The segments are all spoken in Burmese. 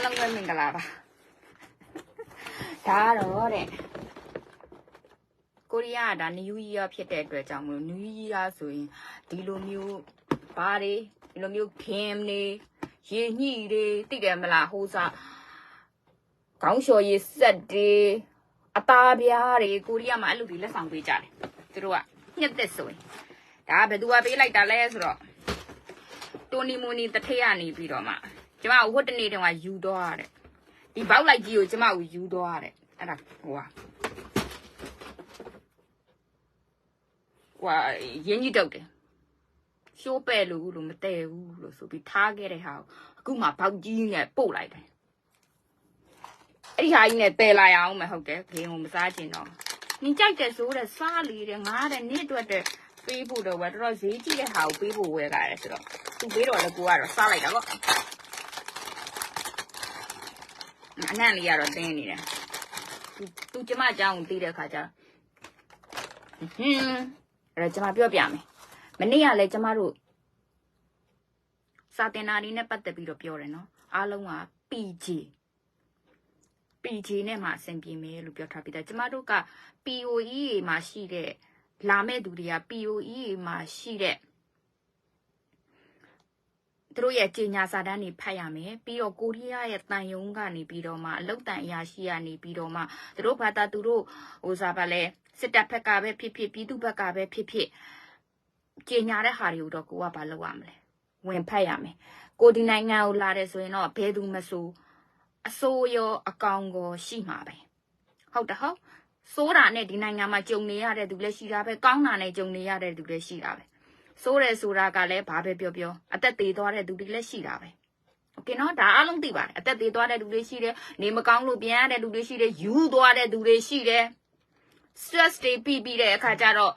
အားလုံးပဲမင်္ဂလာပါဒါကတော့တဲ့ကိုရီးယားကဒါနယူးရီးယားဖြစ်တဲ့အတွက်ကြောင့်မလို့နယူးရီးယားဆိုရင်ဒီလိုမျိုးဘာတွေဒီလိုမျိုးခင်းနေရေညှိတွေသိတယ်မလားဟိုစားခေါင်းလျှော်ရည်ဆက်တွေအသားပြားတွေကိုရီးယားမှာအဲ့လိုတွေလက်ဆောင်ပေးကြတယ်သူတို့ကညက်သက်ဆိုရင်ဒါကဘယ်သူကပေးလိုက်တာလဲဆိုတော့တိုနီမိုနီတထက်ကနေပြီးတော့မှ ကျမဟိုတနေ့တုန်းကယူတော့ရတယ်ဒီဘောက်လိုက်ကြီးကိုကျမကိုယူတော့ရတယ်အဲ့ဒါဟိုဟာဟိုဟာရင်းကြီးတုတ်တယ်ရှိုးပဲ့လို့လို့မတည့်ဘူးလို့ဆိုပြီးထားခဲ့တဲ့ဟာကိုအခုမှဘောက်ကြီးနဲ့ပို့လိုက်တယ်အဲ့ဒီဟာကြီးနဲ့တည်လာရအောင်မဟုတ်တယ်ဂိမ်းကိုမစားချင်တော့နင်ကြိုက်တယ်ဆိုတဲ့စားလေတဲ့ငားတဲ့နေ့အတွက်တဲ့ပေးဖို့တော့ဝယ်တော်တော်ဈေးကြီးတဲ့ဟာကိုပေးဖို့ဝယ်ကြတယ်ဆိုတော့သူပေးတော့လည်းကိုကတော့စားလိုက်တာပေါ့ အနံ့လေးကတော့တင်းနေတယ်သူသူကျမအကြောင်းကိုသိတဲ့ခါကျတော့ဟင်းအဲ့တော့ကျမပြောပြမယ်မနေ့ကလည်းကျမတို့စာတင်နာဒီနဲ့ပတ်သက်ပြီးတော့ပြောတယ်နော်အားလုံးက PG PG နဲ့မှအဆင်ပြေမယ်လို့ပြောထားပြီးသားကျမတို့က POE မှာရှိတဲ့လာမဲ့သူတွေက POE မှာရှိတဲ့ သူတို့ရဲ့ကြေညာစာတမ်းတွေဖတ်ရမယ်ပြီးတော့ကိုရီးယားရဲ့တန်ယုံကနေပြီးတော့မှအလုတ်တန်အရာရှိကနေပြီးတော့မှသူတို့ဘာသာသူတို့ဟိုစားပါလဲစစ်တပ်ဘက်ကပဲဖြစ်ဖြစ်ပြည်သူဘက်ကပဲဖြစ်ဖြစ်ကြေညာတဲ့ဟာတွေကိုတော့ကိုကဘာလုပ်ရမလဲဝင်ဖတ်ရမယ်ကိုဒီနိုင်ငံကိုလာတယ်ဆိုရင်တော့ဘယ်သူမဆိုအစိုးရအကောင်ကိုရှိမှာပဲဟုတ်တယ်ဟုတ်စိုးတာနဲ့ဒီနိုင်ငံမှာကြုံနေရတဲ့သူလည်းရှိတာပဲကောင်းတာနဲ့ကြုံနေရတဲ့သူလည်းရှိတာပဲ စိုးတယ်ဆိုတာကလည်းဘာပဲပြောပြောအသက်သေးသွားတဲ့သူတွေလည်းရှိတာပဲโอเคနော်ဒါအားလုံးသိပါတယ်အသက်သေးသွားတဲ့သူတွေရှိတယ်နေမကောင်းလို့ပြန်ရတဲ့သူတွေရှိတယ်ယူသွားတဲ့သူတွေရှိတယ် stress တွေပြီးပြီးတဲ့အခါကျတော့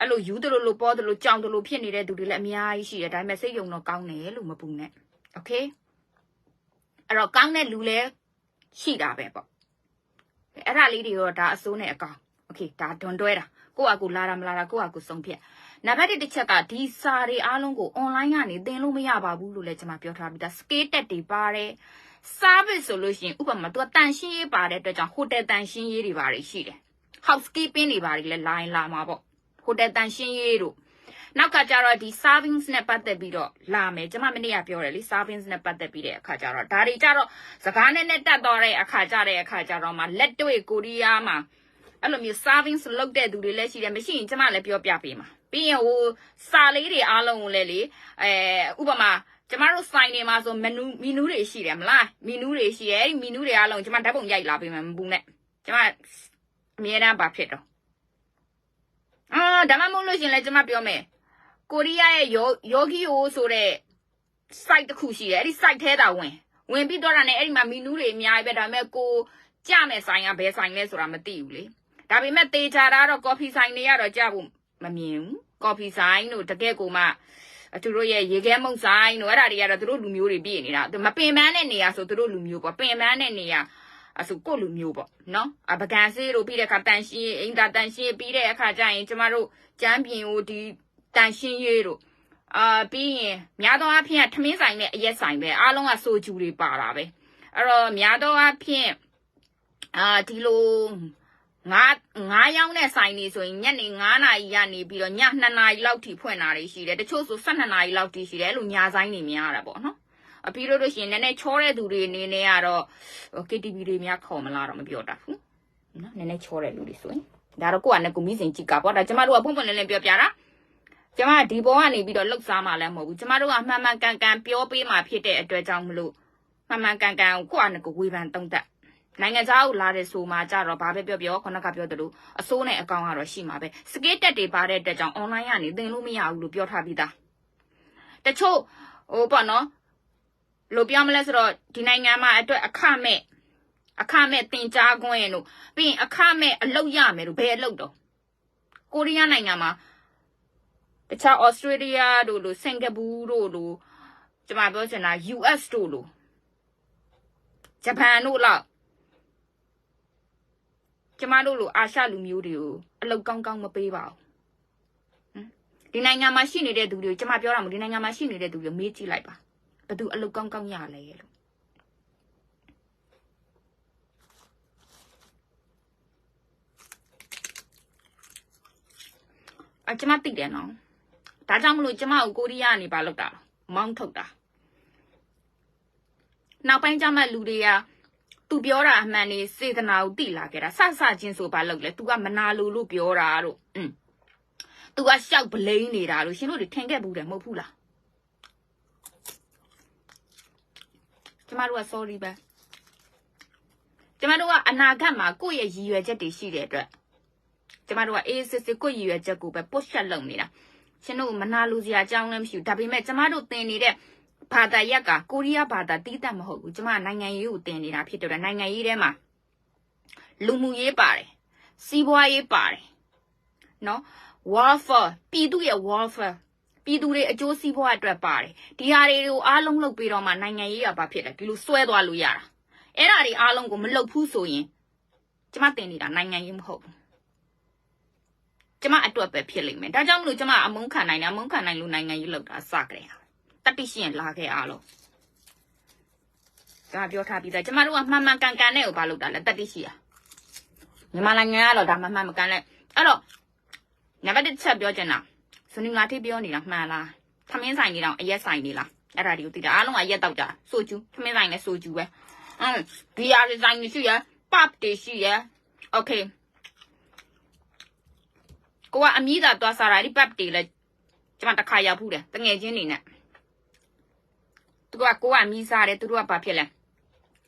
အဲ့လိုယူတယ်လို့လို့ပေါ်တယ်လို့ကြောင်တယ်လို့ဖြစ်နေတဲ့သူတွေလည်းအများကြီးရှိတယ်ဒါပေမဲ့စိတ်ယုံတော့ကောင်းတယ်လို့မပူနဲ့โอเคအဲ့တော့ကောင်းတဲ့လူလည်းရှိတာပဲပေါ့အဲ့ဒါလေးတွေတော့ဒါအစိုးနဲ့အကောင်โอเคဒါဒွန်တွဲတာ ကိုယ့်အကူလာတာမလာတာကိုယ့်အကူစုံဖြတ်နံပါတ်1တစ်ချက်ကဒီစာတွေအားလုံးကို online ကနေသင်လို့မရပါဘူးလို့လည်းကျွန်မပြောထားပြီးသား scale တက်တွေပါတယ် service ဆိုလို့ရှိရင်ဥပမာ तू တန်ရှင်းရေးပါတဲ့အတွက်ကြောင့် hotel တန်ရှင်းရေးတွေပါတယ်ရှိတယ် housekeeping တွေပါတယ်လဲ line လာမှာပေါ့ hotel တန်ရှင်းရေးတို့နောက်ကကြတော့ဒီ service နဲ့ပတ်သက်ပြီးတော့လာမယ်ကျွန်မမနေ့ကပြောတယ်လေ service နဲ့ပတ်သက်ပြီးတဲ့အခါကျတော့ဒါတွေကြတော့စကားနဲ့နဲ့တက်သွားတဲ့အခါကြတဲ့အခါကျတော့မှလက်တွေ့ကိုရီးယားမှာ အဲ့လိုမျိုး service လုပ်တဲ့သူတွေလည်းရှိတယ်မရှိရင်ကျွန်မလည်းပြောပြပေးမှာပြီးရင်ဟိုစာလေးတွေအားလုံးကိုလည်းလေအဲဥပမာကျမတို့ဆိုင်နေမှာဆိုမနူမီနူးတွေရှိတယ်မလားမီနူးတွေရှိတယ်အဲ့ဒီမီနူးတွေအားလုံးကျမဓာတ်ပုံရိုက်လာပေးမယ်မပူနဲ့ကျမအမြဲတမ်းပါဖြစ်တော့အာဒါမှမဟုတ်လို့ရှင်လဲကျမပြောမယ်ကိုရီးယားရဲ့ယောယောဂီယိုဆိုတဲ့ site တစ်ခုရှိတယ်အဲ့ဒီ site ထဲတာဝင်ဝင်ပြီးတော့တာနဲ့အဲ့ဒီမှာမီနူးတွေအများကြီးပဲဒါပေမဲ့ကိုကြမဲ့ဆိုင်ကဘယ်ဆိုင်လဲဆိုတာမသိဘူးလေ ဒါပေမဲ့တေချာတာတော့ coffee ဆိုင်တွေကတော့ကြဖို့မမြင်ဘူး coffee ဆိုင်တို့တကယ်ကိုမှသူတို့ရဲ့ရေခဲမုတ်ဆိုင်တို့အဲ့ဒါတွေကတော့သူတို့လူမျိုးတွေပြည့်နေတာမပင်ပန်းတဲ့နေရာဆိုသူတို့လူမျိုးပေါ့ပင်ပန်းတဲ့နေရာအဆိုကိုလူမျိုးပေါ့နော်အပကံစေးတို့ပြီးတဲ့အခါတန်ရှင်းအင်တာတန်ရှင်းပြီးတဲ့အခါကျရင်ကျမတို့ကျမ်းပြင်ကိုဒီတန်ရှင်းရေးတို့အာပြီးရင်များသောအားဖြင့်ထမင်းဆိုင်နဲ့အရက်ဆိုင်ပဲအားလုံးကဆိုဂျူတွေပါတာပဲအဲ့တော့များသောအားဖြင့်အာဒီလို ငါးငါးရောင်းတဲ့ဆိုင်နေဆိုရင်ညနေ9နာရီကနေပြီးတော့ည2နာရီလောက်ထိဖွင့်တာတွေရှိတယ်တချို့ဆို12နာရီလောက်ထိရှိတယ်အဲ့လိုညာဆိုင်နေများတာပေါ့နော်အပြီးလို့လို့ရှိရင်နည်းနည်းချောတဲ့သူတွေအနေနဲ့ကတော့ KTV တွေများခေါ်မလားတော့မပြောတတ်ဘူးနော်နည်းနည်းချောတဲ့လူတွေဆိုရင်ဒါတော့ကိုကလည်းကိုမိစဉ်ကြည့်ကပေါ့ဒါကျမတို့ကပွင့်ပွင့်လင်းလင်းပြောပြတာကျမဒီဘောကနေပြီးတော့လှုပ်ရှားမှလည်းမဟုတ်ဘူးကျမတို့ကမှန်မှန်ကန်ကန်ပြောပေးမှဖြစ်တဲ့အတွက်ကြောင့်မလို့မှန်မှန်ကန်ကန်ကိုကလည်းကိုဝေဖန်တုံးတက် နိုင်ငံသားကိုလာတဲ့ဆိုမှကြတော့ဘာပဲပြောပြောခုနကပြောသလိုအစိုးနဲ့အကောင်ကတော့ရှိမှာပဲစကေးတက်တွေပါတဲ့အတွက်ကြောင့် online ကနေသင်လို့မရဘူးလို့ပြောထားပြီးသားတချို့ဟိုပေါ့နော်လို့ပြောမလဲဆိုတော့ဒီနိုင်ငံမှာအတွက်အခမဲ့အခမဲ့တင် जा ခွင့်တို့ပြီးရင်အခမဲ့အလုပ်ရမယ်တို့ဘယ်အလုပ်တော့ကိုရီးယားနိုင်ငံမှာတခြားဩစတြေးလျတို့လိုစင်ကာပူတို့လိုကျွန်မပြောချင်တာ US တို့လိုဂျပန်တို့လောက် ကျမတို့လိုအာရှလူမျိုးတွေကိုအလောက်ကောင်းကောင်းမပေးပါဘူးဒီနိုင်ငံမှာရှိနေတဲ့သူတွေကိုကျမပြောတာမဒီနိုင်ငံမှာရှိနေတဲ့သူတွေမေးကြည့်လိုက်ပါဘသူအလုတ်ကောင်းကောင်းရလဲလို့အကျမသိတယ်နော်ဒါကြောင့်မလို့ကျမကိုကိုရီးယားကနေပါလောက်တာမောင်းထုတ်တာနောက်ပိုင်းကျမလူတွေက သူပြောတာအမှန်နေစေတနာကိုတိလာခဲ့တာဆဆချင်းဆိုပါလောက်လေ तू ကမနာလိုလို့ပြောတာတို့อืม तू ကရှောက်ဗလိန်နေတာလို့ရှင်တို့တွေထင်ခဲ့ဘူးတယ်မဟုတ်ဘူးလားကျမတို့က sorry ပဲကျမတို့ကအနာဂတ်မှာကိုယ့်ရဲ့ရည်ရွယ်ချက်တွေရှိတဲ့အတွက်ကျမတို့ကအေးစစ်စစ်ကိုယ့်ရည်ရွယ်ချက်ကိုပဲ push ရှက်လုပ်နေတာရှင်တို့မနာလိုစရာအကြောင်းလည်းမရှိဘူးဒါပေမဲ့ကျမတို့သင်နေတဲ့ ဘာသာရက်ကကိုရီးယားဘာသာတီးတတ်မဟုတ်ဘူးကျမနိုင်ငံရေးကိုသင်နေတာဖြစ်တယ်နိုင်ငံရေးထဲမှာလူမှုရေးပါတယ်စီးပွားရေးပါတယ်နော် warfare ပြည်သူရဲ့ warfare ပြည်သူတွေအကျိုးစီးပွားအတွက်ပါတယ်ဒီဟာတွေကိုအားလုံးလုပ်ပြီးတော့မှနိုင်ငံရေးကဘာဖြစ်လဲဒီလိုဆွဲသွားလို့ရတာအဲ့ဒါတွေအားလုံးကိုမလုပ်ဘူးဆိုရင်ကျမတင်နေတာနိုင်ငံရေးမဟုတ်ဘူးကျမအတွက်ပဲဖြစ်လိမ့်မယ်ဒါကြောင့်မလို့ကျမအမုန်းခံနိုင်တယ်အမုန်းခံနိုင်လို့နိုင်ငံရေးလုပ်တာစကြတယ် တတိရှိရင်လာခဲ့အားလုံးကျမပြောထားပြီးသားကျမတို့ကမှန်မှန်ကန်ကန်နဲ့ကိုဘာလုပ်တာလဲတတိရှိရမြန်မာနိုင်ငံကတော့ဒါမှမှန်မကန်နဲ့အဲ့တော့နံပါတ်1ချက်ပြောချင်တာဇနီးငါထိပြောနေတာမှန်လားထမင်းဆိုင်နေတော့အရက်ဆိုင်နေလားအဲ့ဒါဒီကိုသိတာအားလုံးကအရက်တောက်ကြဆိုကျူးထမင်းဆိုင်နဲ့ဆိုကျူးပဲအမ်ဘီယာဒီဇိုင်းရှိရပတ်တေရှိရโอเคကိုကအမြည်သာသွားစားတာဒီပတ်တေလဲကျွန်မတစ်ခါရောက်ဘူးတယ်တငယ်ချင်းနေနဲ့ သူကကိုကအမြည်စားတယ်သူတို့ကဘာဖြစ်လဲ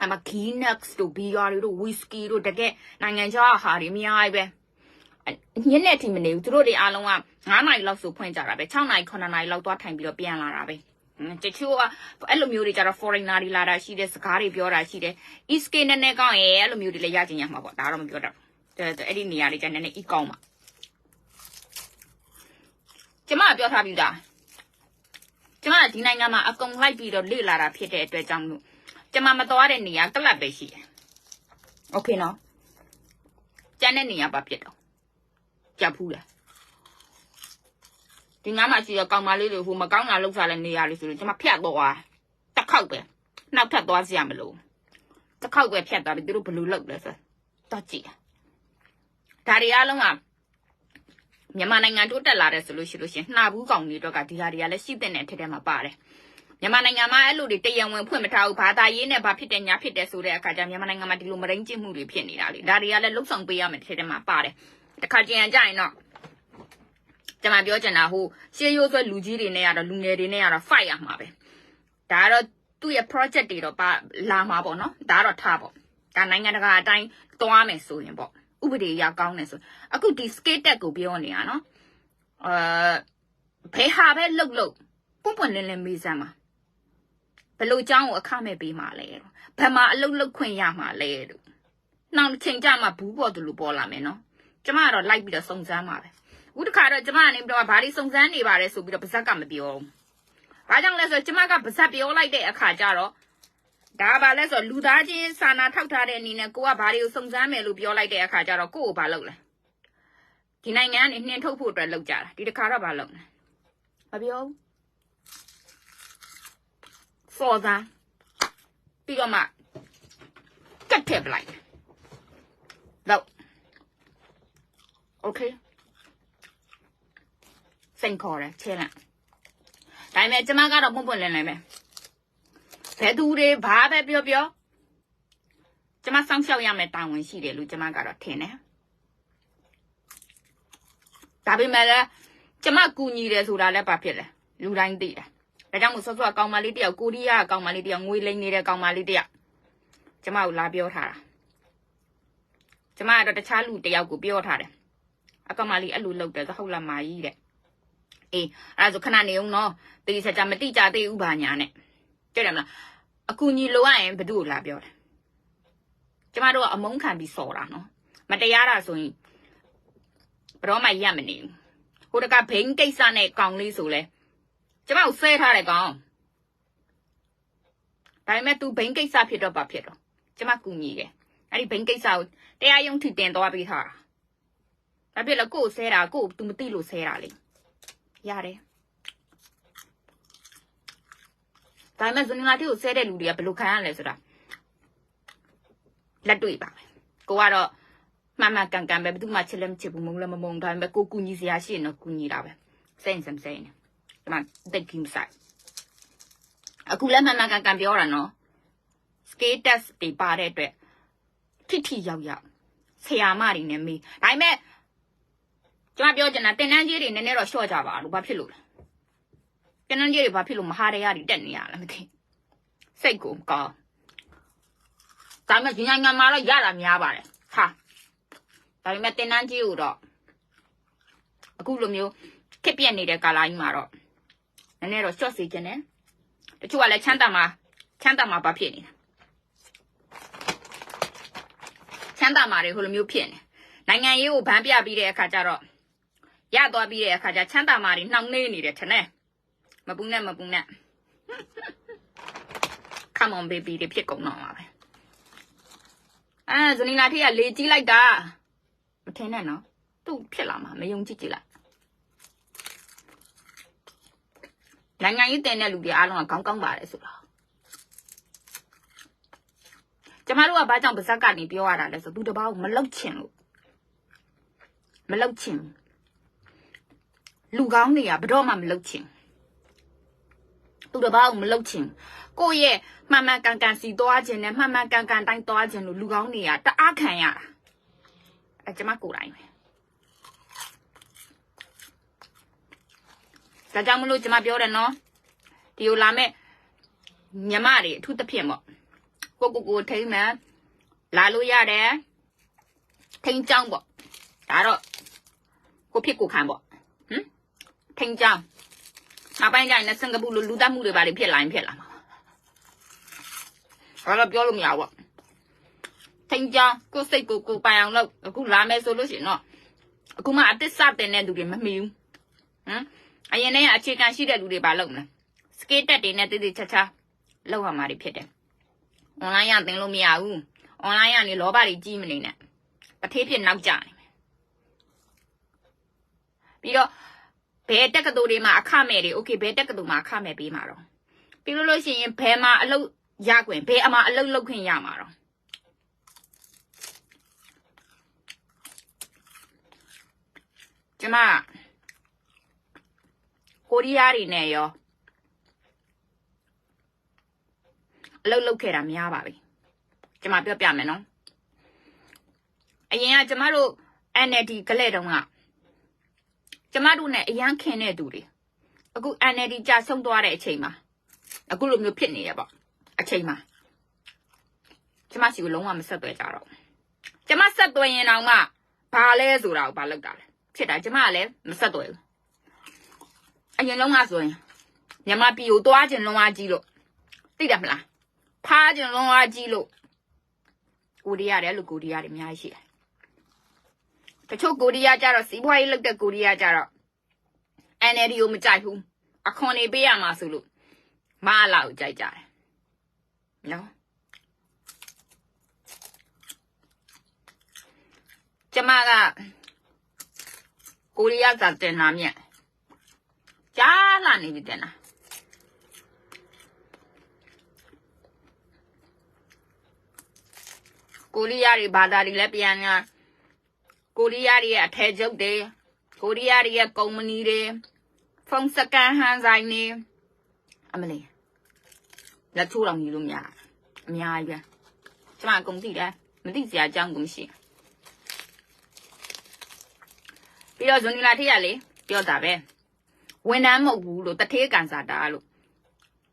အမဂီနက်စ်တို့ဘီယာတို့ဝီစကီတို့တကယ်နိုင်ငံခြားဟာတွေအများကြီးပဲညနေအထိမနေဘူးသူတို့တွေအားလုံးက9နာရီလောက်ဆိုဖွင့်ကြတာပဲ6နာရီ9နာရီလောက်သွားထိုင်ပြီးတော့ပြန်လာတာပဲတချို့ကအဲ့လိုမျိုးတွေကြတော့ foreigner တွေလာတာရှိတယ်စကားတွေပြောတာရှိတယ် east ကနည်းနည်းကောင်းရဲ့အဲ့လိုမျိုးတွေလည်းရကျင်ရမှာပေါ့ဒါတော့မပြောတော့အဲ့ဒီနေရာတွေကျနည်းနည်း e ကောင်းမှာကျမကပြောထားပြီးသား ကျမကဒီနိုင်ငံမှာအကုန်လိုက်ပြီးတော့လေ့လာတာဖြစ်တဲ့အတွက်ကြောင့်လို့ကျမမသွားတဲ့နေရာကလပ်ပဲရှိတယ်။ Okay နော်။ကျန်တဲ့နေရာပါဖြစ်တော့ကြက်ဖူးလား။ဒီငါမှရှိရကောင်မလေးတွေဟိုမကောင်းတာလောက်စားတဲ့နေရာလေးဆိုလို့ကျမဖြတ်သွားတစ်ခေါက်ပဲနောက်ထပ်သွားစရာမလိုတစ်ခေါက်ပဲဖြတ်သွားပြီသူတို့ဘယ်လိုလုပ်လဲဆိုတော့ကြည့်တာဒါတွေအားလုံးက မြန်မာနိုင်ငံတိုးတက်လာတယ်ဆိုလို့ရှိလို့ရှင်နှာဘူးကောင်တွေတော့ကဒီဟာတွေကလည်းရှိတဲ့နဲ့ထက်ထဲမှာပါတယ်မြန်မာနိုင်ငံမှာအဲ့လိုတွေတရံဝင်ဖွင့်မထားဘူးဘာသာရေးနဲ့ဘာဖြစ်တယ်ညာဖြစ်တယ်ဆိုတဲ့အခါကျမြန်မာနိုင်ငံမှာဒီလိုမရင်းကျင့်မှုတွေဖြစ်နေတာလေဒါတွေကလည်းလှုပ်ဆောင်ပေးရမယ်ထက်ထဲမှာပါတယ်တခါကျရင်ကြရင်တော့ကျွန်မပြောချင်တာဟိုရှေးရိုးဆွဲလူကြီးတွေနဲ့ရတော့လူငယ်တွေနဲ့ရတော့ fight ရမှာပဲဒါကတော့သူ့ရဲ့ project တွေတော့ပါလာမှာပေါ့နော်ဒါကတော့ထားပေါ့ဒါနိုင်ငံတကာအတိုင်းသွားမယ်ဆိုရင်ပေါ့ ဥပဒေရကောင်းတယ်ဆိုအခုဒီ skate tag ကိုပြောနေတာနော်အာဘယ်ဟာပဲလှုပ်လှုပ်ပွန့်ပွန့်လင်းလင်းမေးစမ်းပါဘယ်လိုเจ้าကိုအခမဲ့ပေးမှာလဲဘယ်မှာအလုပ်လုပ်ခွင့်ရမှာလဲတို့နောက်ချိန်ကြမှာဘူးပေါ်သူလိုပေါ်လာမယ်နော်ကျမကတော့လိုက်ပြီးတော့စုံစမ်းပါပဲအခုတခါတော့ကျမကနေပြီးတော့ဘာလို့စုံစမ်းနေပါလဲဆိုပြီးတော့ပါဇက်ကမပြောဘူး။ဘာကြောင့်လဲဆိုကျမကပါဇက်ပြောလိုက်တဲ့အခါကျတော့ ဒါဘာလဲဆိုလူသားချင်းစာနာထောက်ထားတဲ့အနေနဲ့ကိုကဘာတွေကိုစုံစမ်းမယ်လို့ပြောလိုက်တဲ့အခါကျတော့ကိုကိုဘာလုပ်လဲ။ဒီနိုင်ငံကနေနှင်ထုတ်ဖို့အတွက်လုပ်ကြတာဒီတခါတော့ဘာလုပ်လဲ။မပြောဘူး။စော်သားပြီးတော့မှကတ်ထည့်ပလိုက်။တော့ okay စိန်ခေါ်တယ်ချဲလန့်ဒါပေမဲ့ကျမကတော့ပွန့်ပွန့်လင်းလင်းပဲ ဘယ်သူတွေဘာပဲပြောပြောကျမစောင့်ရှောက်ရမယ်တာဝန်ရှိတယ်လို့ကျမကတော့ထင်တယ်ဒါပေမဲ့လည်းကျမကူညီတယ်ဆိုတာလည်းဘာဖြစ်လဲလူတိုင်းသိတယ်ဒါကြောင့်မို့ဆော့ဆော့ကောင်မလေးတယောက်ကိုရီးယားကောင်မလေးတယောက်ငွေလိမ့်နေတဲ့ကောင်မလေးတယောက်ကျမကိုလာပြောထားတာကျမကတော့တခြားလူတယောက်ကိုပြောထားတယ်အကောင်မလေးအဲ့လိုလုပ်တယ်သဟုတ်လားမာကြီးတဲ့အေးအဲ့ဒါဆိုခဏနေအောင်နော်တေးချာချာမတိကြသေးဘူးဘာညာနဲ့ ကြည့်တယ်မလားအကူညီလိုရရင်ဘယ်သူ့ကိုလာပြောတယ်ကျမတို့ကအမုန်းခံပြီးစော်တာနော်မတရားတာဆိုရင်ဘရောမှရက်မနေဘူးဟိုတကဘိန်းကိစ္စနဲ့ကောင်လေးဆိုလဲကျမကိုဆဲထားတယ်ကောင်ဒါပေမဲ့ तू ဘိန်းကိစ္စဖြစ်တော့ပါဖြစ်တော့ကျမကူညီတယ်အဲ့ဒီဘိန်းကိစ္စကိုတရားရုံးထိတင်သွားပေးထားတာဘာဖြစ်လဲကို့ကိုဆဲတာကို့ကို तू မသိလို့ဆဲတာလေရတယ် ဒါပေမဲ့ဇွန်နီလာတီကိုဆဲတဲ့လူတွေကဘယ်လိုခံရလဲဆိုတာလက်တွေ့ပါပဲကိုကတော့မှန်မှန်ကန်ကန်ပဲဘယ်သူမှချစ်လည်းမချစ်ဘူးမုန်းလည်းမမုန်းဒါပေမဲ့ကိုကူညီစရာရှိရင်တော့ကူညီတာပဲစိတ်စမ်းစိတ်နေဒီမှာတက်ကိမဆိုင်အခုလည်းမှန်မှန်ကန်ကန်ပြောတာနော် status တွေပါတဲ့အတွက်ထိထိရောက်ရောက်ဆရာမတွေနဲ့မေးဒါပေမဲ့ကျွန်မပြောချင်တာတင်တန်းကြီးတွေနည်းနည်းတော့ရှော့ကြပါလို့ဘာဖြစ်လို့လဲ တင်တန်းကြီးတွေဘာဖြစ်လို့မဟာတရားတွေတက်နေရလဲမသိစိတ်ကိုမကောင်းဒါပေမဲ့ဒီနိုင်ငံမှာတော့ရတာများပါတယ်ဟာဒါပေမဲ့တင်တန်းကြီးကိုတော့အခုလိုမျိုးခက်ပြက်နေတဲ့ကာလာကြီးမှာတော့နည်းနည်းတော့ရှော့စေချင်တယ်တချို့ကလည်းချမ်းသာမှာချမ်းသာမှာဘာဖြစ်နေတာချမ်းသာမှာတွေဟိုလိုမျိုးဖြစ်နေနိုင်ငံရေးကိုဗန်းပြပြီးတဲ့အခါကျတော့ရသွားပြီးတဲ့အခါကျချမ်းသာမှာတွေနှောင့်နှေးနေတယ်ထင်တယ် မပူနဲ့မပူနဲ့ come on baby တွေဖြစ်ကုန်တော့မှာပဲအဲဇနီလာထေးကလေကြီးလိုက်တာမထင်နဲ့နော်သူ့ဖြစ်လာမှာမယုံကြည်ကြည့်လိုက်နိုင်ငံရေးတင်တဲ့လူတွေအားလုံးကကောင်းကောင်းပါတယ်ဆိုတော့ကျမတို့ကဘာကြောင့်ပါဇက်ကနေပြောရတာလဲဆိုသူတပားကိုမလောက်ချင်လို့မလောက်ချင်လူကောင်းတွေကဘယ်တော့မှမလောက်ချင် သူတပားကိုမလောက်ချင်ကိုယ့်ရဲ့မှန်မှန်ကန်ကန်စီသွားခြင်းနဲ့မှန်မှန်ကန်ကန်တိုင်းသွားခြင်းလို့လူကောင်းတွေကတအားခံရတာအဲကျမကိုယ်တိုင်ပဲဒါကြောင့်မလို့ကျမပြောတယ်နော်ဒီကိုလာမဲ့ညမတွေအထူးသဖြင့်ပေါ့ကိုကိုကိုထိမ့်မယ်လာလို့ရတယ်ထိန်ကြောင်းပေါ့ဒါတော့ကိုဖြစ်ကိုခံပေါ့ဟမ်ထိန်ကြောင်း နောက်ပိုင်းကျရင်လည်းစင်ကာပူလိုလူသားမှုတွေပါလေဖြစ်လာရင်ဖြစ်လာမှာဘာလို့ပြောလို့မရဘူးပေါ့ထိန်ကြောင်းကိုစိတ်ကိုကိုပိုင်အောင်လို့အခုလာမယ်ဆိုလို့ရှိရင်တော့အခုမှအသစ်စတင်တဲ့လူတွေမမီဘူးဟမ်အရင်တည်းကအခြေခံရှိတဲ့လူတွေပါလုပ်မလားစကေးတက်တွေနဲ့တိတိချာချာလောက်ရမှာတွေဖြစ်တယ် online ရသင်လို့မရဘူး online ကနေလောဘတွေကြီးမနေနဲ့တထေးဖြစ်နောက်ကျနေမယ်ပြီးတော့ ဘယ်တက်ကတူတွေမှာအခမဲ့တွေ okay ဘယ်တက်ကတူမှာအခမဲ့ပေးမှာတော့ပြီးလို့လို့ရှိရင်ဘယ်မှာအလုပ်ရခွင့်ဘယ်အမှာအလုပ်လုပ်ခွင့်ရမှာတော့ကျမကိုရီးယားတွေနဲ့ရောအလုပ်လုပ်ခဲ့တာများပါပြီကျမပြောပြမယ်နော်အရင်ကကျမတို့ NLD ကလဲတုန်းက ကျမတို့ ਨੇ အရန်ခင်တဲ့သူတွေအခု NLD ကြာဆုံးသွားတဲ့အချိန်မှာအခုလိုမျိုးဖြစ်နေရပေါ့အချိန်မှာကျမစီကိုလုံးဝမဆက်သွဲကြတော့ကျမဆက်သွဲရင်တော့မှဘာလဲဆိုတာကိုဘာလုပ်တာလဲဖြစ်တာကျမကလည်းမဆက်သွဲဘူးအရင်လုံးကဆိုရင်မြန်မာပြည်ကိုသွားခြင်းလုံးဝကြီးလို့သိတယ်မလားဖားခြင်းလုံးဝကြီးလို့ကိုရီးယားတယ်လို့ကိုရီးယားတွေအများကြီးရှိတယ် တချို့ကိုရီးယားကြတော့စီးပွားရေးလုပ်တဲ့ကိုရီးယားကြတော့ NLD ကိုမကြိုက်ဘူးအခွန်နေပေးရမှာဆိုလို့မအလာကိုကြိုက်ကြတယ်နော်ကျမကကိုရီးယားစာတင်တာမြက်ကြားလာနေပြီတင်တာကိုရီးယားတွေဘာသာတွေလည်းပြန်ညာ ကိုရီးယားတွေရဲ့အထည်ချုပ်တွေကိုရီးယားတွေရဲ့ကုမ္ပဏီတွေဖုန်းစကန်ဟန်ဆိုင်တွေအမလေးလက်ချိုးတော်ညီလို့မရအများကြီးပဲကျမအကုန်သိတယ်မသိစရာအကြောင်းကိုမရှိပြီးတော့ဇွန်နီလာထေးရလေပြောတာပဲဝန်ထမ်းမဟုတ်ဘူးလို့တထေးကန်စာတာလို့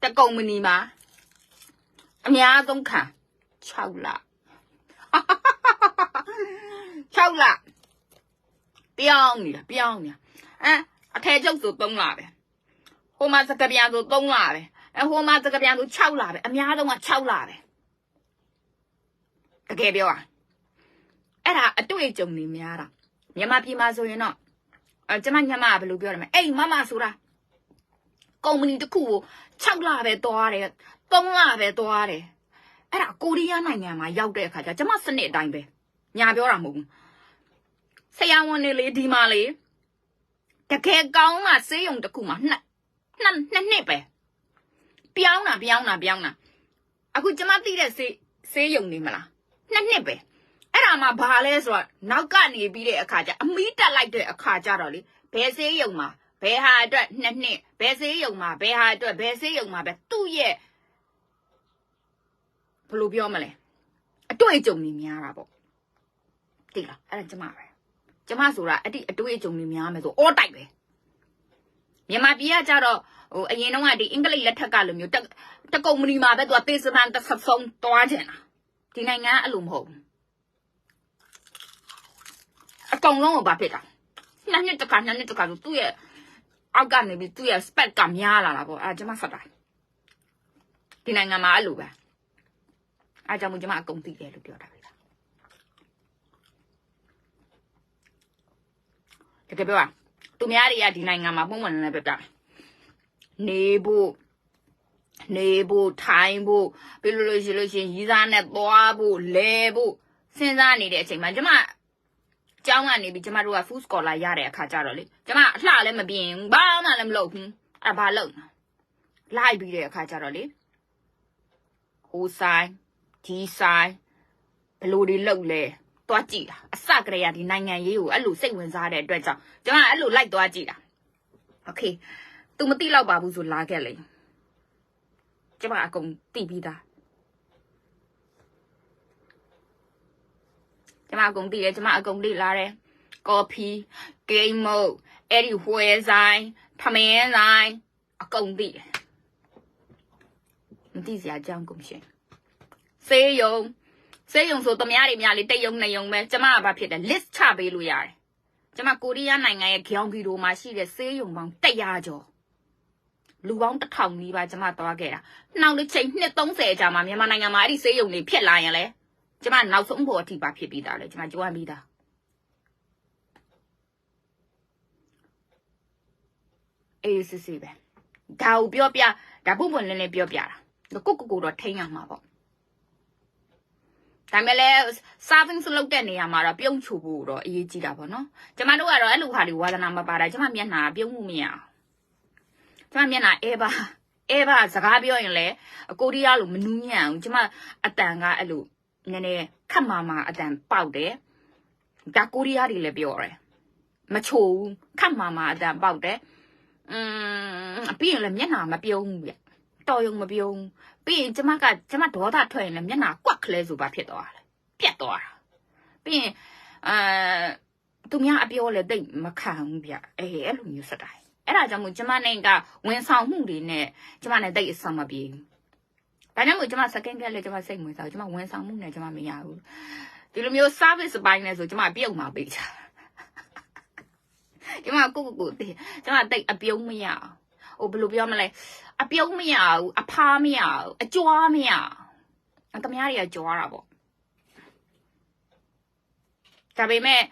တကုမ္ပဏီမှာအများဆုံးခံ6လ6လ ပြောင်းနေတာပြောင်းနေတာအဲအထည်ချုပ်ဆို3လပဲဟိုမှာစကပြန်ဆို3လပဲအဲဟိုမှာစကပြန်ဆို6လပဲအများဆုံးက6လပဲတကယ်ပြောอ่ะအဲ့ဒါအတွေ့အကြုံနေများတာမြန်မာပြည်မှာဆိုရင်တော့အဲကျမညမကဘယ်လိုပြောရမလဲအိမ်မမဆိုတာကုမ္ပဏီတစ်ခုကို6လပဲသွားတယ်3လပဲသွားတယ်အဲ့ဒါကိုရီးယားနိုင်ငံမှာရောက်တဲ့အခါကျကျမစနစ်အတိုင်းပဲညာပြောတာမဟုတ်ဘူး ဆရာဝန်တွေလေဒီမှာလေတကယ်ကောင်းမှဆေးရုံတစ်ခုမှာနှစ်နှစ်နှစ်နှစ်ပဲပြောင်းတာပြောင်းတာပြောင်းတာအခုကျမသိတဲ့ဆေးဆေးယုံနေမလားနှစ်နှစ်ပဲအဲ့ဒါမှဘာလဲဆိုတော့နောက်ကနေပြီးတဲ့အခါကျအမီးတက်လိုက်တဲ့အခါကျတော့လေဘယ်ဆေးယုံမှာဘယ်ဟာအတွက်နှစ်နှစ်ဘယ်ဆေးယုံမှာဘယ်ဟာအတွက်ဘယ်ဆေးယုံမှာပဲသူ့ရဲ့ဘယ်လိုပြောမလဲအတွေ့အကြုံတွေများတာပေါ့သိလားအဲ့ဒါကျမပဲ ကျမဆိုတာအဲ့ဒီအတွေ့အကြုံတွေများမယ်ဆိုအောတိုက်ပဲမြန်မာပြည်ကကြတော့ဟိုအရင်တော့ကဒီအင်္ဂလိပ်လက်ထက်ကလိုမျိုးတက်တကုံမနီမှာပဲသူကသေစမန်တစ်ဆက်ဆုံးတွားကျင်တာဒီနိုင်ငံကအဲ့လိုမဟုတ်ဘူးအကောင်လုံးကိုဘာဖြစ်တာနှစ်နှစ်တခါနှစ်နှစ်တခါဆိုသူ့ရဲ့အောက်ကနေပြီးသူ့ရဲ့ spec ကများလာတာပေါ့အဲကျမဆက်တာဒီနိုင်ငံမှာအဲ့လိုပဲအဲကြောင့်မို့ကျမအကုန်သိတယ်လို့ပြောတာပဲ တကယ်ပြောတာသူများတွေကဒီနိုင်ငံမှာပုံမှန်နေပြပြနေဖို့နေဖို့ထိုင်ဖို့ပြီးလို့လို့ရှိလို့ရှိရင်ရီးစားနဲ့သွားဖို့လဲဖို့စဉ်းစားနေတဲ့အချိန်မှာကျမကျောင်းကနေပြီးကျမတို့က food scholar ရတဲ့အခါကျတော့လေကျမအလှလည်းမပြင်းဘူးဘာမှလည်းမလုပ်ဘူးအဲ့ဘာလုပ်လိုက်ပြီးတဲ့အခါကျတော့လေဟိုဆိုင်ဒီဆိုင်ဘလို့တွေလုပ်လဲ သွားကြည့်တာအစကတည်းကဒီနိုင်ငံရေးကိုအဲ့လိုစိတ်ဝင်စားတဲ့အတွက်ကြောင့်ကျမအဲ့လိုလိုက်သွားကြည့်တာโอเค तू မသိတော့ပါဘူးဆိုလာခဲ့လေကျမအကုန်သိပြီးသားကျမအကုန်သိတယ်ကျမအကုန်သိလာတယ်ကော်ဖီဂိမ်းမုတ်အဲ့ဒီဝှဲဆိုင်ထမင်းဆိုင်အကုန်သိတယ်မသိစရာအကြောင်းကုန်ရှင်စေးယုံ စေးယုံဆိုတမ ्या တွေများလေတိတ်ယုံနေယုံပဲကျမကဘာဖြစ်တယ် list ချပေးလို့ရတယ်ကျမကိုရီးယားနိုင်ငံရဲ့ခေါင်းကီတိုမှာရှိတဲ့စေးယုံပေါင်း100ကျော်လူပေါင်းတစ်ထောင်ကြီးပါကျမသွားခဲ့တာနောက်တစ်ချိန်နှစ်30ကြာမှမြန်မာနိုင်ငံမှာအဲ့ဒီစေးယုံတွေဖြစ်လာရင်လေကျမနောက်ဆုံးဖို့အထိပါဖြစ်ပြီးသားလေကျမကြွားပြီးသားအေးစစ်စစ်ပဲဒါကိုပြောပြဒါပုပ်ပွန်လင်းလင်းပြောပြတာကိုကိုကိုတော့ထိန်းရမှာပေါ့ ဒါမဲ့လဲ serving လုပ်တဲ့နေရာမှာတော့ပြုံးချူဖို့တော့အရေးကြီးတာပေါ့နော်ကျမတို့ကတော့အဲ့လိုဟာတွေဝါသနာမပါတာကျမမျက်နှာပြုံးမှုမရအောင်ကျမမျက်နှာအဲပါအဲပါစကားပြောရင်လေအကိုရီးယားလိုမနူးညံ့အောင်ကျမအတန်ကအဲ့လိုနည်းနည်းခတ်မာမာအတန်ပေါက်တယ်ဒါကိုရီးယားတွေလည်းပြောတယ်မချိုဘူးခတ်မာမာအတန်ပေါက်တယ်อืมပြီးရင်လည်းမျက်နှာမပြုံးဘူးဗျတော်ရုံမပြုံး ပြီးရင်ကျမကကျမဒေါသထွက်ရင်လည်းမျက်နှာကွက်ကလေးဆိုပါဖြစ်သွားတယ်ပြတ်သွားတာပြီးရင်အဲသူများအပြောလည်းတိတ်မခံဘူးဗျအေးအဲ့လိုမျိုးစတိုင်းအဲ့ဒါကြောင့်မို့ကျမနဲ့ကဝန်ဆောင်မှုတွေနဲ့ကျမနဲ့တိတ်အဆင်မပြေဘူးဒါကြောင့်မို့ကျမ second get လည်းကျမစိတ်ဝင်စားကျမဝန်ဆောင်မှုနဲ့ကျမမရဘူးဒီလိုမျိုး service ပိုင်းနဲ့ဆိုကျမပြုတ်မှာပေးချာကျမကိုကိုကိုတည်ကျမတိတ်အပြုံးမရအောင်ဟိုဘယ်လိုပြောမလဲအပြုံးမရဘူးအဖားမရဘူးအကြွားမရဘူးတမယားတွေကကြွားတာပေါ့ဒါပေမဲ့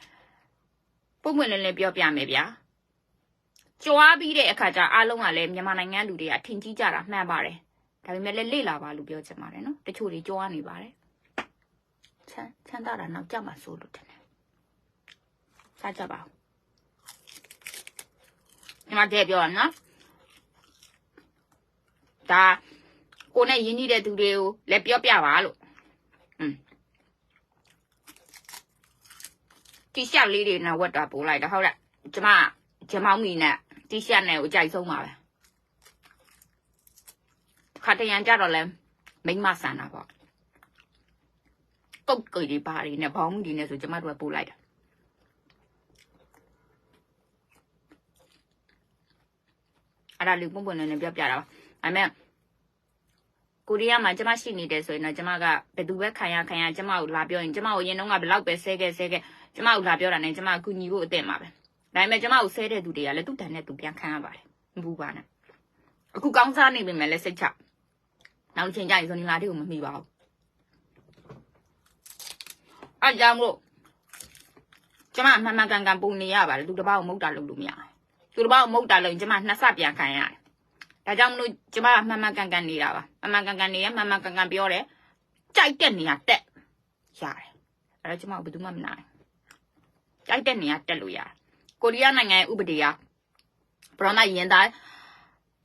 ပုံမှန်လည်းလည်းပြောပြမယ်ဗျာကြွားပြီးတဲ့အခါကျအားလုံးကလည်းမြန်မာနိုင်ငံလူတွေကအထင်ကြီးကြတာမှန်ပါတယ်ဒါပေမဲ့လည်းလေ့လာပါလို့ပြောချင်ပါတယ်နော်တချို့တွေကြွားနေပါတယ်ချမ်းချမ်းသာတာနောက်ကြမှာစိုးလို့တယ်စားကြပါဦးဒီမှာတဲ့ပြောရနော် ဒါကိုနဲ့ရင်းနှီးတဲ့သူတွေကိုလည်းပြောပြပါလို့อืมတီရှပ်လေးတွေနဲ့ဝတ်တာပို့လိုက်တာဟုတ်လားကျမကျမောင်းမီနဲ့တီရှပ်နဲ့ကိုကြိုက်ဆုံးပါပဲခါတရံကြတော့လဲမိမဆန်တာပေါ့ကုတ်ကြိတွေပါတွေနဲ့ဘောင်းမီတွေနဲ့ဆိုကျမတို့ကပို့လိုက်တာအဲ့ဒါလေးပုံပုံနဲ့လည်းပြောပြတာပါ ဒါပေမဲ့ကိုရီးယားမှာကျမရှိနေတယ်ဆိုရင်တော့ကျမကဘယ်သူပဲခံရခံရကျမကိုလာပြောရင်ကျမကိုရင်တော့ကဘလောက်ပဲဆဲခဲ့ဆဲခဲ့ကျမကိုလာပြောတာနဲ့ကျမကူညီဖို့အသင့်ပါပဲဒါပေမဲ့ကျမကိုဆဲတဲ့သူတွေကလည်းသူ့တန်နဲ့သူပြန်ခံရပါတယ်မဘူးပါနဲ့အခုကောင်းစားနေပြီမဲ့လည်းစိတ်ချနောက်ချိန်ကျရင်ဆိုနေလာတဲ့ကိုမမိပါဘူးအားကြောင့်မို့ကျမမှန်မှန်ကန်ကန်ပုံနေရပါတယ်သူတစ်ပါးကိုမုတ်တာလုပ်လို့မရဘူးသူတစ်ပါးကိုမုတ်တာလုပ်ရင်ကျမနှစ်ဆပြန်ခံရတယ် ဒါကြောင့်မလို့ကျမကမှန်မှန်ကန်ကန်နေတာပါမှန်မှန်ကန်ကန်နေရမှန်မှန်ကန်ကန်ပြောတယ်ကြိုက်တဲ့နေရာတက်ရတယ်အဲ့တော့ကျမဘယ်သူမှမနိုင်ကြိုက်တဲ့နေရာတက်လို့ရတယ်ကိုရီးယားနိုင်ငံရဲ့ဥပဒေကဘရမရင်သား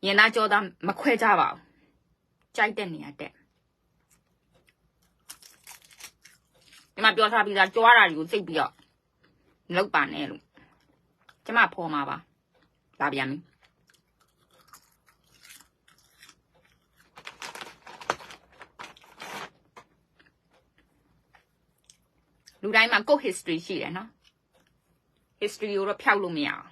ရင်သားကြောသားမခွဲကြပါဘူးကြိုက်တဲ့နေရာတက်ဒီမှာပြောထားပြီးသားကြွားတာတွေကိုစိတ်ပြီးတော့မလုပ်ပါနဲ့လို့ကျမဖော်မှာပါလာပြန်ပြီ လူတိုင်းမှာကိုယ့် history ရှိတယ်နော် history ကိုတော့ဖျောက်လို့မရအောင်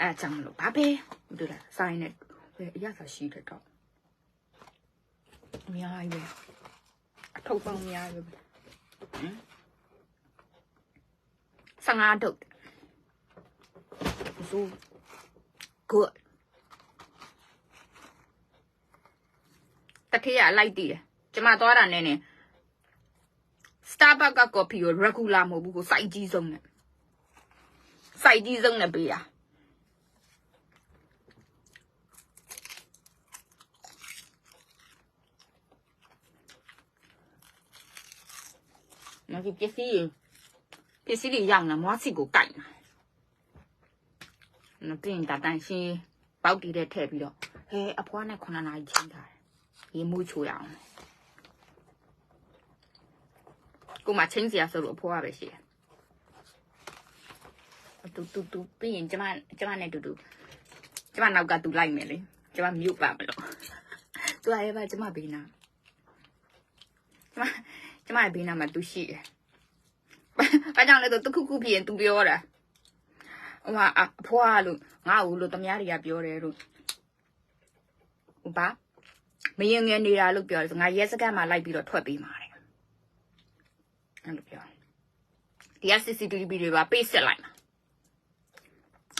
အဲကြောင့်မလို့ဘာပဲဒီလားစိုင်းနဲ့ဘယ်အရသာရှိတဲ့တော့အများကြီးပဲအထုပ်ပေါင်းအများကြီးပဲဟမ်ဆငါဒုတ်ဆို good တခေးကလိုက်တည်တယ်ကျမသွားတာနဲ့နဲ့ Starbucks က coffee ကို regular မဟုတ်ဘူးကိုစိုက်ကြီးဆုံးနဲ့စိုက်ကြီးဆုံးနဲ့ပေးတာနော်ဒီပစ္စည်းပစ္စည်းတွေရောက်နေမွားစီကိုကြိုက်နေနော်ပြင်တာတန်ရှင်းပေါက်တီးတဲ့ထည့်ပြီးတော့ဟဲအဖွားနဲ့9နာရီချင်းထားတယ် ရေမှုချိုရအောင်ကိုမချင်းစီရဆိုလို့အဖွားပဲရှိတယ်တူတူတူပြီးရင်ကျမကျမနဲ့တူတူကျမနောက်ကတူလိုက်မယ်လေကျမမြုပ်ပါမလို့သူရဲပါကျမဘေးနာကျမကျမရဲ့ဘေးနာမှာသူရှိတယ်ဘာကြောင့်လဲဆိုတခုခုဖြစ်ရင်သူပြောတာဟိုမှာအဖွားလို့ငါ့ဦးလို့တမားတွေကပြောတယ်လို့ဟိုပါ မရင်ငယ်နေတာလို့ပြောတယ်ဆိုငါရဲစကတ်မှာလိုက်ပြီးတော့ထွက်ပေးမှာတဲ့အဲ့လိုပြောဒီက CCTV တွေပါပေးစစ်လိုက်မှာ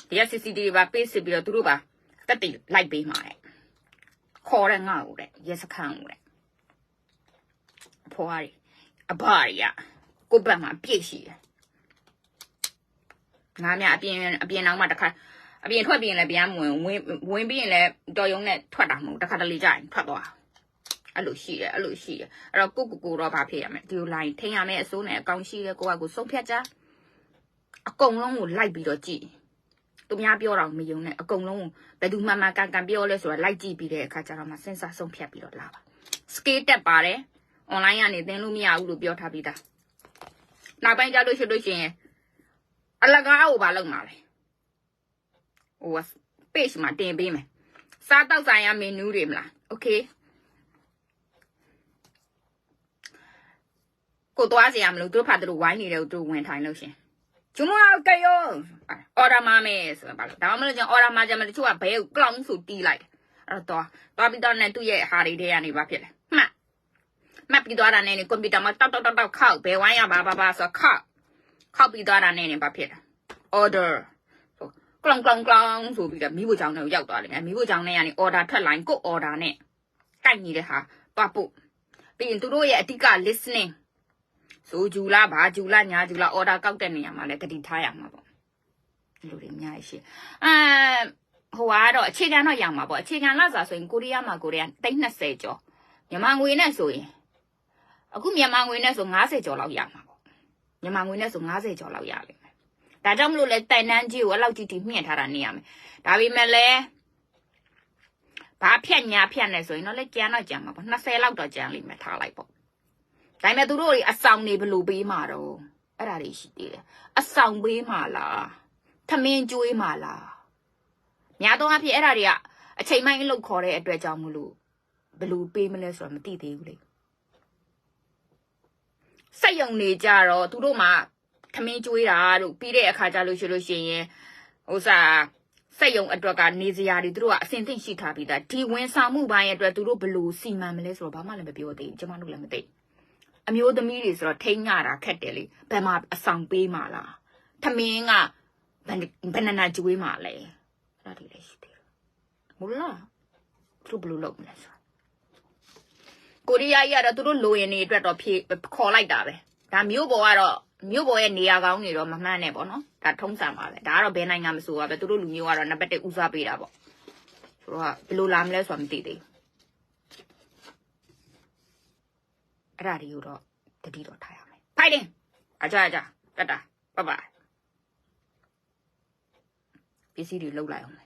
ဒီက CCTV ပါပေးစစ်ပြီးတော့သူတို့ပါတက်တိလိုက်ပေးမှာတဲ့ခေါ်တဲ့ငါ့ကိုတဲ့ရဲစခန်းကိုတဲ့အဖွားတွေအဘတွေကကိုယ့်ဘက်မှာပြည့်ရှိတယ်ငါမြအပြင်အပြင်နောက်မှတစ်ခါ အပြင်ထွက်ပြီးရင်လည်းဗျာမဝင်ဝင်ဝင်ပြီးရင်လည်းတော်ရုံနဲ့ထွက်တာမဟုတ်တခါတလေကြာရင်ထွက်သွားအဲ့လိုရှိတယ်အဲ့လိုရှိတယ်အဲ့တော့ကိုကိုကိုတော့ဘာဖြစ်ရမလဲဒီလိုလိုက်ထိန်ရမယ်အစိုးနဲ့အကောင်ရှိတယ်ကိုကကိုဆုံးဖြတ်ကြအကုန်လုံးကိုလိုက်ပြီးတော့ကြည့်သူများပြောတော့မယုံနဲ့အကုန်လုံးကိုဘယ်သူမှမှကန်ကန်ပြောလဲဆိုတော့လိုက်ကြည့်ပြီးတဲ့အခါကျတော့မှစဉ်းစားဆုံးဖြတ်ပြီးတော့လာပါ scale တက်ပါတယ် online ကနေသင်လို့မရဘူးလို့ပြောထားပြီးသားနောက်ပိုင်းကြလို့ရှိလို့ရှိရင်အလကားကိုဘာလုပ်မှာလဲ ဟို page မှာတင်ပေးမယ်စားတောက်ဆိုင်ရမင်းနူးတွေမလား okay ကိုသွားစရာမလိုသူတို့ဖာသူတို့ဝိုင်းနေတယ်သူတို့ဝင်ထိုင်လို့ရှင်ကျမကယောအော်ဒါမမဲဆိုတော့ဘာလို့ဒါမှမဟုတ်ကျန်အော်ဒါမကြမ်းမတချို့ကဘဲကိုကလောင်းဆိုတီးလိုက်အဲ့တော့သွားပြီးတော့နဲ့သူ့ရဲ့ဟာတွေထဲကနေဘာဖြစ်လဲမှတ်မှတ်ပြီးသွားတာနဲ့ကွန်ပျူတာမှာတောက်တောက်တောက်တောက်ခောက်ဘဲဝိုင်းရပါပါပါဆိုခောက်ခောက်ပြီးသွားတာနဲ့ဘာဖြစ်လဲ order ဆို ကလောင်ကလောင်ကလောင်ဆိုပြီးတော့မိဖို့ချောင်းနဲ့ရောက်သွားလိမ့်မယ်မိဖို့ချောင်းနဲ့ကနေ order ထွက်လာရင်ကို order နဲ့ကိုက်နေတဲ့ဟာသွားပို့ပြီးရင်သူတို့ရဲ့အဓိက listening ဆိုဂျူလာဘာဂျူလာညာဂျူလာ order ကောက်တဲ့နေရာမှာလည်းတတိထားရမှာပေါ့လူတွေအများကြီးရှိအဲဟိုကတော့အခြေခံတော့ရမှာပေါ့အခြေခံလောက်စာဆိုရင်ကိုရီးယားမှာကိုရီးယား320ကျော်မြန်မာငွေနဲ့ဆိုရင်အခုမြန်မာငွေနဲ့ဆို90ကျော်လောက်ရမှာပေါ့မြန်မာငွေနဲ့ဆို90ကျော်လောက်ရလိမ့်မယ် ဒါကြောင့်မလို့လဲတိုင်တန်းကြီးကိုအဲ့လောက်ကြီးတီမြင့်ထားတာနေရမယ်ဒါပေမဲ့လည်းဘာဖြတ်ညာဖြတ်နေဆိုရင်တော့လဲကြမ်းတော့ကြမ်းမှာပေါ့20လောက်တော့ကြမ်းလိမ့်မယ်ထားလိုက်ပေါ့ဒါပေမဲ့သူတို့တွေအဆောင်နေဘလို့ပေးမှာတော့အဲ့ဒါတွေရှိသေးတယ်အဆောင်ပေးမှာလားထမင်းကျွေးမှာလားများသောအားဖြင့်အဲ့ဒါတွေကအချိန်မိုင်းအလုပ်ခေါ်တဲ့အတွက်ကြောင့်မလို့ဘလို့ပေးမလဲဆိုတော့မသိသေးဘူးလေစက်ယုံနေကြတော့သူတို့မှ ထမင်းကျွေးတာတို့ပြီးတဲ့အခါကျလို့ရှိလို့ရှိရင်ဟိုစားစက်ယုံအတွက်ကနေစရာတွေသူတို့ကအစင်သိရှိထားပြီးသားဒီဝန်ဆောင်မှုပိုင်းရဲ့အတွက်သူတို့ဘလို့စီမံမလဲဆိုတော့ဘာမှလည်းမပြောသေးဘူးကျမတို့လည်းမသိအမျိုးသမီးတွေဆိုတော့ထိန်းရတာခက်တယ်လေဘယ်မှာအဆောင်ပေးမှာလားထမင်းကဘယ်ဘယ်နနာကျွေးမှာလဲအဲ့ဒါတွေလည်းရှိသေးတယ်ဟုတ်လားသူတို့ဘလို့လုပ်မလဲဆိုကိုရီးယားကြီးကတော့သူတို့လိုရင်နေအတွက်တော့ဖြေခေါ်လိုက်တာပဲဒါမျိုးပေါ်ကတော့မြို့ပေါ်ရဲ့နေရာကောင်းတွေတော့မမှန်နဲ့ပေါ့နော်ဒါထုံးစံပါပဲဒါကတော့ဘယ်နိုင်ငံမဆိုပါပဲသူတို့လူမျိုးကတော့နံပါတ်1ဦးစားပေးတာပေါ့ဆိုတော့ဘယ်လိုလာမလဲဆိုတာမသိသေးဘူးအဲ့ဒါတွေကိုတော့တတိတော့ထားရမယ်ဖိုင်တင်အကြအကြတတ်တာဘိုင်ဘိုင်ပစ္စည်းတွေလှုပ်လိုက်အောင်မယ်